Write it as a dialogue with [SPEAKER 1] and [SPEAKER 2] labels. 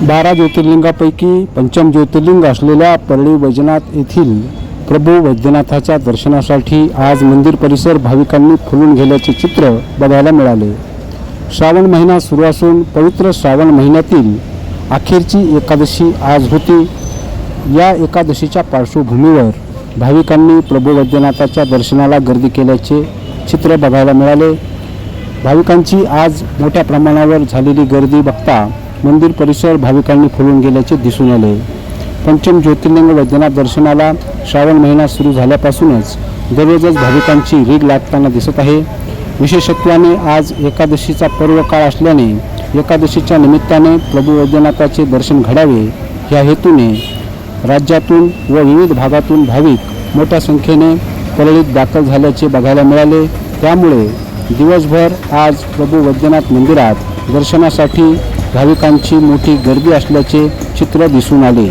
[SPEAKER 1] बारा ज्योतिर्लिंगापैकी पंचम ज्योतिर्लिंग असलेल्या परळी वैजनाथ येथील प्रभू वैद्यनाथाच्या दर्शनासाठी आज मंदिर परिसर भाविकांनी फुलून गेल्याचे चित्र बघायला मिळाले. श्रावण महिना सुरू असून पवित्र श्रावण महिन्यातील अखेरची एकादशी आज होती. या एकादशीच्या पार्श्वभूमीवर भाविकांनी प्रभू वैद्यनाथाच्या दर्शनाला गर्दी केल्याचे चित्र बघायला मिळाले. भाविकांची आज मोठ्या प्रमाणावर झालेली गर्दी बघता मंदिर परिसर भाविकांनी फुलून गेल्याचे दिसून आले. पंचम ज्योतिर्लिंग वैद्यनाथ दर्शनाला श्रावण महिना सुरू झाल्यापासूनच दररोजच भाविकांची रीग लागताना दिसत आहे. विशेषत्वाने आज एकादशीचा पर्व काळ असल्याने एकादशीच्या निमित्ताने प्रभू वैद्यनाथाचे दर्शन घडावे. ह्या हेतूने राज्यातून व विविध भागातून भाविक मोठ्या संख्येने परळीत दाखल झाल्याचे बघायला मिळाले. त्यामुळे दिवसभर आज प्रभू वैद्यनाथ मंदिरात दर्शनासाठी भाविकांची मोठी गर्दी असल्याचे चित्र दिसून आले.